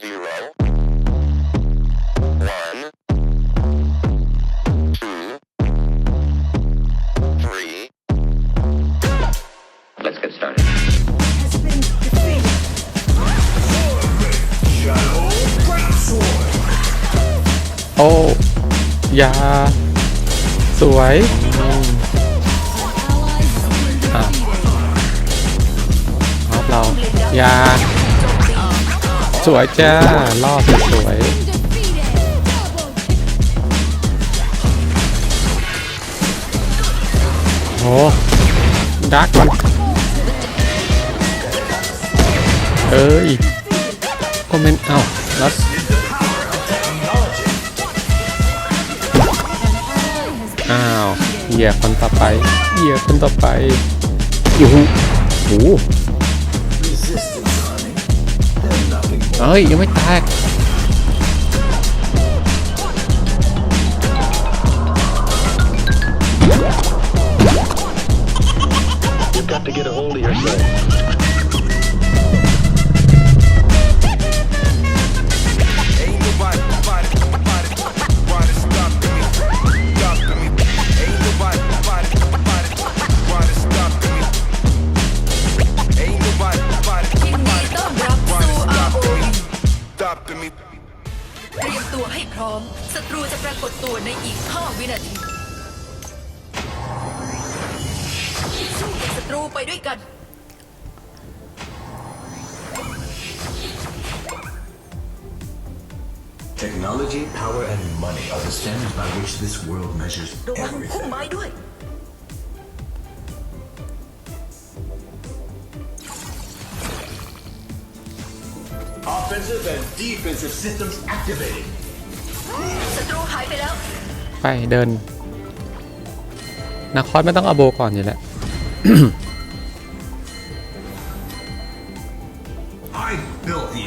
Zero. One. Two. Three. Let's get started. has been defeated. โอ้ยาสวยอะออฟเรายา สวยจ้าล่อสวยๆโอ้ดักมันเอ้ยคอมเมนต์เอ้าแล้วอ้าวเหยียคนต่อไปเหยียคนต่อไปอยู่หู เอ้ยยังไม่แตก ในอีก 5 วินาทีสู้กับศัตรูไปด้วยกัน Technology, power, and money are the standards by which this world measures ระวังพุ่ม everything. ไม้ด้วย Offensive and defensive systems activated. ศัตรูหายไปแล้ว ไปเดินนาคอสไม่ต้องเอาโบก่อนอยู่แล้ว I built the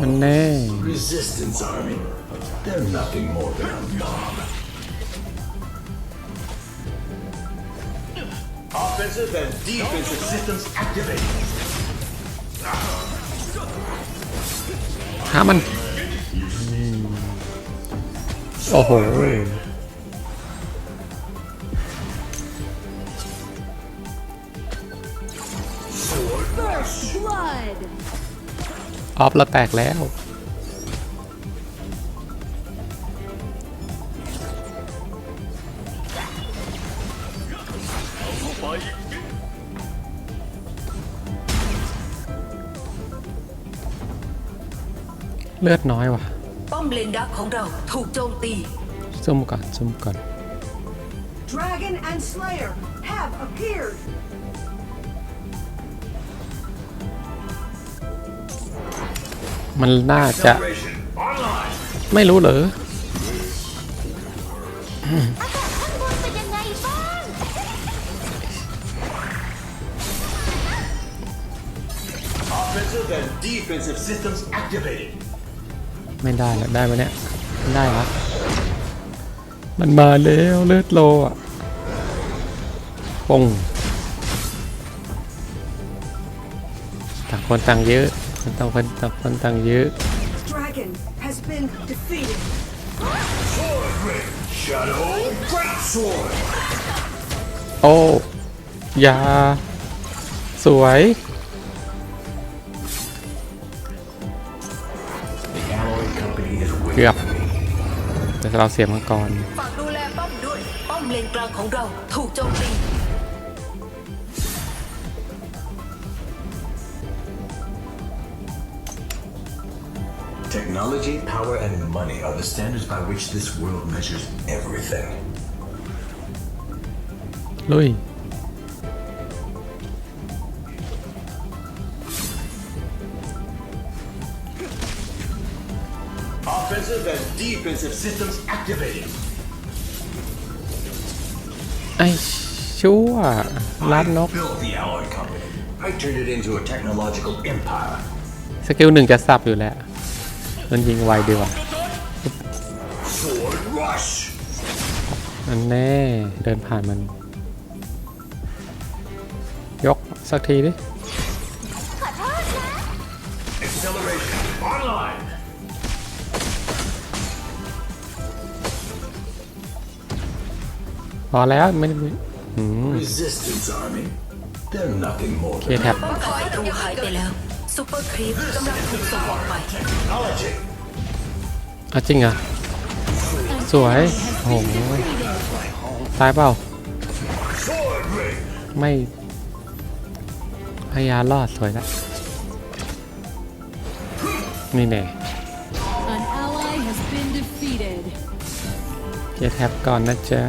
มันแน่ Resistance army. They're nothing more than a mob. Offensive and defensive systems activated. หามัน โอ้โห ออฟเราแตกแล้ว เลือดน้อยว่ะ ป้อมเลนดักของเราถูกโจมตีซุ่มก่อนซุ่มก่อน Dragon and Slayer have appeared. มันน่าจะ ไม่รู้เหรอไม่ได้แล้วได้ไหมเนี่ยไม่ได้ละมันมาแล้วเลือดโลอะปงต่างคนต่างเยอะ ต่างคนต่างคนต่างเยอะ Dragon has been defeated. Sword ring. Shadow Grab Sword. โอ้ยา สวย The Alloy Company is เกือบ waiting for me. แต่เราเสียมังกร ฝากดูแลป้อมด้วย ป้อมเลนกลางของเราถูกโจมตี Technology, power, and money are the standards by which this world measures everything. ลุย Offensive and defensive systems activated. ไอ้ช ชั่วรัดนก built the Alloy Company. I turned it into a technological empire. สกิลหนึ่งจะสับอยู่แล้ว มันยิงไวดีว่ะ Sword Rush! อันแน่เดินผ่านมัน ยกสักทีดิ Acceleration online! พอแล้วไม่ได้อืม Resistance Army. They're nothing more เค than แท็บ ศัตรูหายไปแล้วซูเปอร์ครีปกำลังถูกส่งออกไป technology. เอาจริงเหรอะ สวย โอ้โหตายเปล่า Sword Ring! ไม่พยายามรอดสวยแล้วนี่แน่ An ally has been defeated. เคแท็บก่อนนะจ๊ะ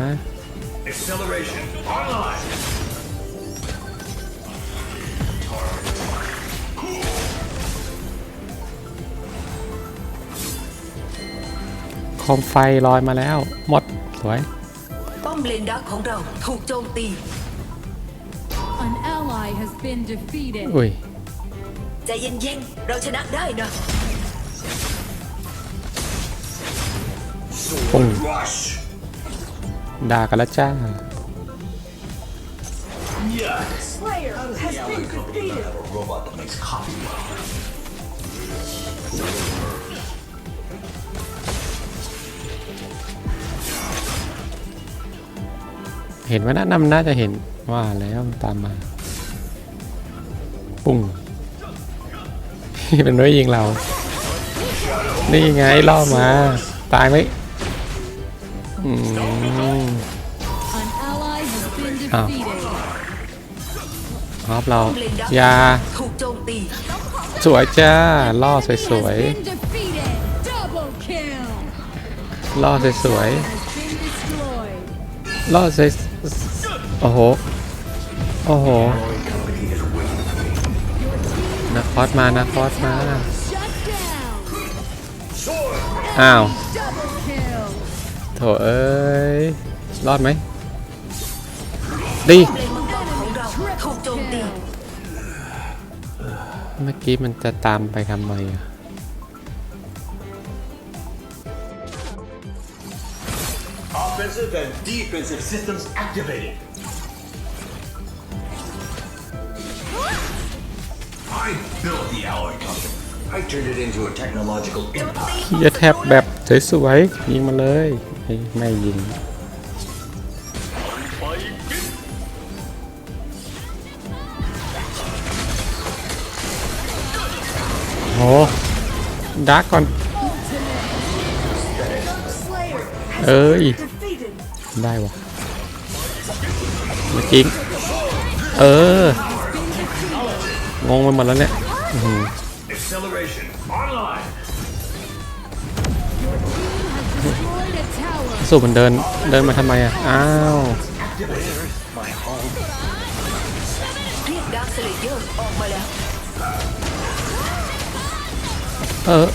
Acceleration online! คมไฟลอยมาแล้ว หมด สวย ป้อมเลนดักของเราถูกโจมตีอุ้ย ใจเย็นๆ เราชนะได้นะ ปุ้งด่ากันละจ้า เห็นไหมนะน้าน่าจะเห็นว่าแล้วตามมา ปุ้งเป็นด้วยยิงเรา นี่ไงล่อมา ตายไหมอือฮอบเรายาสวยจ้า ล่อสวยสวยล่อสวยๆล่อสวย โอ้โห โอ้โห Alloy Company is waiting for me. นาคอสมานาคอสมา Shut down. อ้าว Double kill. โถเอ้ย รอดไหมดีป้อมเลนมังกรของเราถูกโจมตีเมื่อกี้มันจะตามไปทำไมอะ I built the Alloy Company. I turned it into a technological empire. เฮียแท็บแบบสวยๆยิงมาเลยไม่ไม่ยิง โหดักก่อน Slayer เอ้ย defeated. ได้วะเมื่อกี้เออ งงไปหมดแล้วเนี่ย Acceleration online. Destroyed a tower. สูบมันเดินเดินมาทำไมอะ อ้าวเรียกดาร์คสเลเยอร์ออกมาแล้วเออ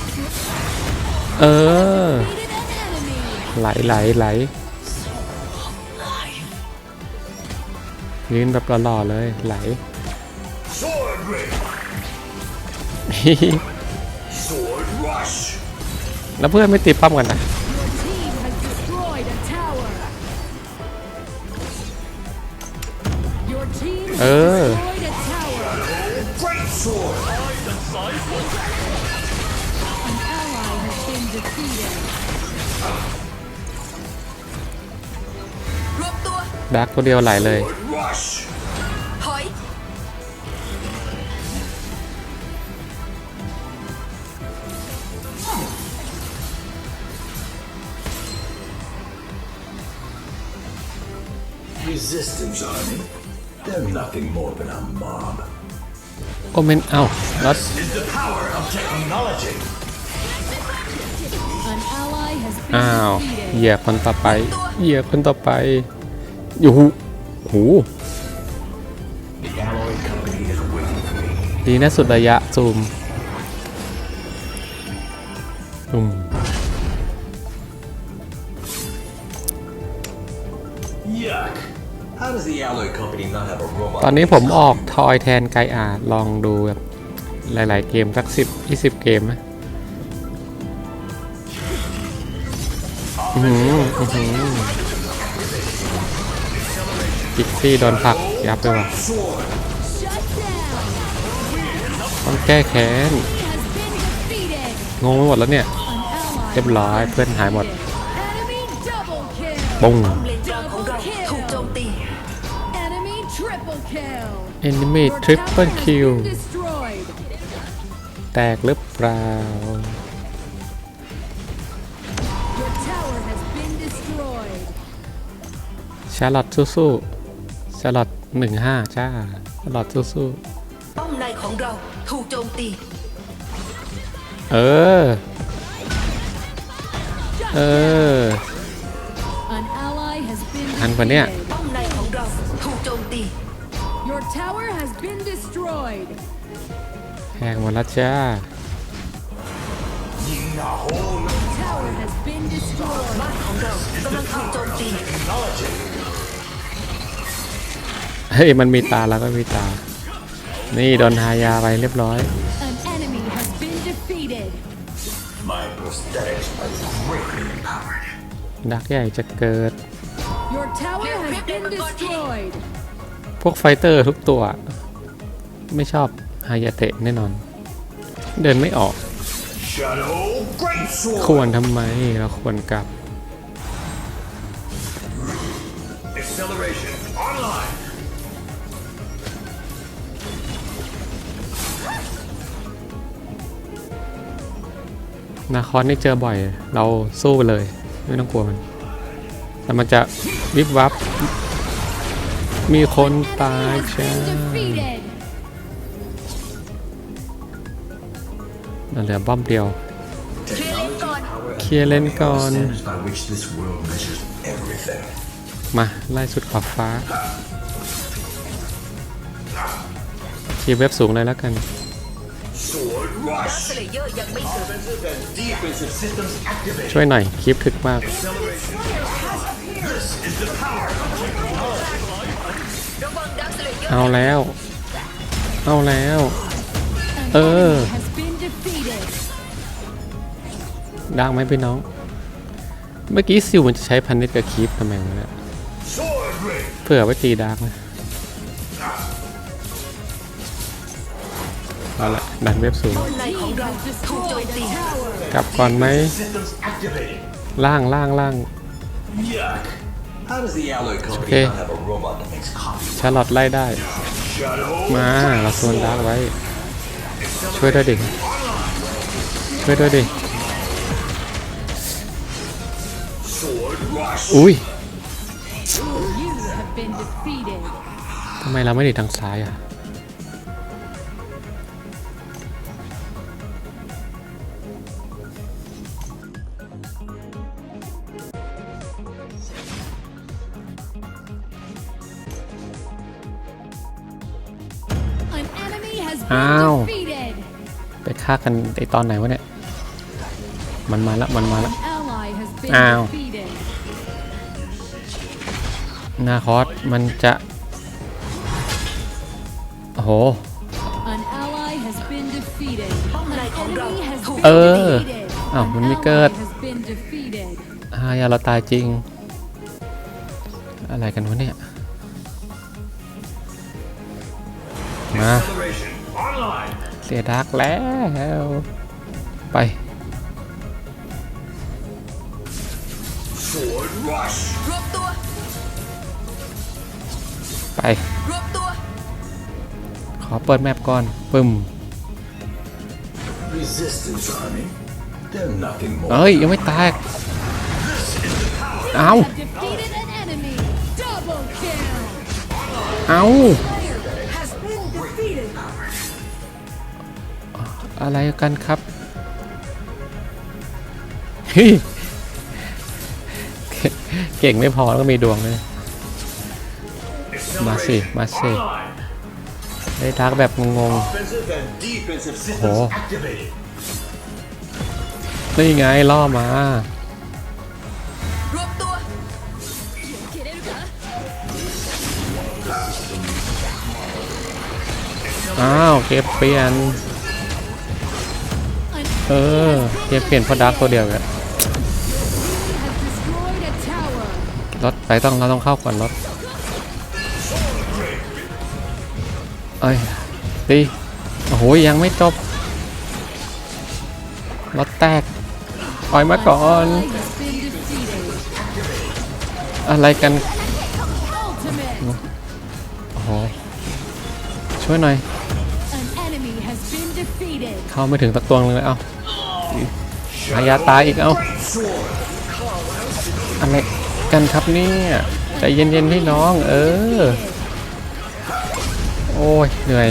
เออ Defeated an enemy. ไหลไหลไหลยืนแบบหล่อๆเลยไหล แล้วเพื่อนไม่ติดปั๊มกันนะเออดักตัวเดียวไหลเลย Resistance Army. They're nothing more than a mob. โอเมนเอ้าแล้ว Is the power of technology. An ally has been อ้าว defeated. เหยียบคนต่อไปเหยียบคนต่อไป อยู่หูหู The Alloy Company is waiting for me. ดีนะสุดระยะซูมอืม does the Alloy already not have a robot. ตอนนี้ผมออกทอยแทนไกอาร์ลองดูแบบหลายๆเกมสักสิบยี่สิบเกมไหมอื้อหืออื้อหือกิกซี่โดนผลักยับไปว่ะ Shut down. ต้องแก้แค้น Has been defeated. งงไปหมดแล้วเนี่ย An ally เรียบร้อยเพื่อนหายหมด Enemy double enemy Your triple tower has kill been destroyed. แตกหรือเปล่า Your tower has been destroyed. ชาร์ลอตสู้ๆชาร์ลอตหนึ่งห้าจ้า ชาร์ลอตสู้ป้อมในของเราถูกโจมตีๆเออ เออ An ally has been ทันปะเนี่ย tower has been destroyed. แหกหมดแล้วจ้า Tower has been destroyed. บ้านของเรากำลังถูกโจมตีเฮ้ย มันมีตาแล้วก็มีตา นี่โดนทายาไปเรียบร้อย An enemy has been defeated. My prosthetics are greatly empowered. ดักใหญ่จะเกิด Your tower has been destroyed. พวกไฟเตอร์ทุกตัว ไม่ชอบฮายาเตะแน่นอน เดินไม่ออก Shadow Great Sword. ควรทำไมเราควรกลับ Acceleration online. นาคอนนี่เจอบ่อย เราสู้ไปเลย ไม่ต้องกลัวมัน แต่มันจะวิบวับ มีคนตายจ้านั่นแหละบ้อมเดียว เคลียร์เลนก่อน มาไล่สุดขอบฟ้า เคลียร์เว็บสูงเลยแล้วกันช่วยหน่อย คลิปถึกมาก เลเยอร์เอาแล้ว เอาแล้ว An Uh. enemy has been defeated. ดังไหมพี่น้อง เมื่อกี้ซิวมันจะใช้พันนิดกับคลิปทำไมวะเนี่ย Sword ring. เผื่อไว้ตีดาร์กนะเอาละดันเว็บสูงป้อมในของเราถูกโจมตีกลับก่อนไหม Systems activated. ล่างล่างล่าง Yuck. How does the alloy company okay. not have a robot that makes copies? ชาร์ลอตไล่ได้ Shadow. มาเราโซนดาร์กไว้ ช่วยด้วยดิช่วยด้วยดิ Sword rush. อุ้ย You have been defeated. ทำไมเราไม่ดีทางซ้ายอะ enemy has Ow. been defeated. ไปฆ่ากันไอตอนไหนวะเนี่ย มันมาละ มันมาละ An ally has been Ow. defeated. นาคอสมันจะ โอ้โห An ally has been defeated. ป้อมใน An ของเรา enemy has ถูก been เออ defeated. อ้าว An มันไม่ ally เกิด has been defeated. อายาเราตายจริง อะไรกันวะเนี่ย มา Acceleration online. เสียดักแล้ว ไป Sword rush. รวบตัวไปรวบตัวขอเปิดแมปก่อน ปึ้ม Resistance army. They're nothing more. เอ้ย ยังไม่ตายเอา Have defeated an enemy. Double kill. เอา อะไรกันครับเก่งไม่พอแล้วก็มีดวงเลยมาสิมาสิได้ทักแบบงง Offensive and defensive systems Oh. activated. ๆนี่ไงล่อมาอ้าวเก็บเปลี่ยน เออเก็บเปลี่ยนเพอดักตัวเดียวกันรถไปต้องเราต้องเข้าก่อนรถเอ้ยตีโอ้โหยังไม่จบรถแตกปล่อยมาก่อน อะไรกันโอ้โหช่วยหน่อย เข้าไม่ถึงสักตัวนึงเลยเอ้า หายาตายอีกเอ้าอะไรกันครับเนี่ยใจเย็นๆพี่น้อง เออ โอ้ยเหนื่อย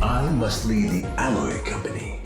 I must lead the Alloy Company.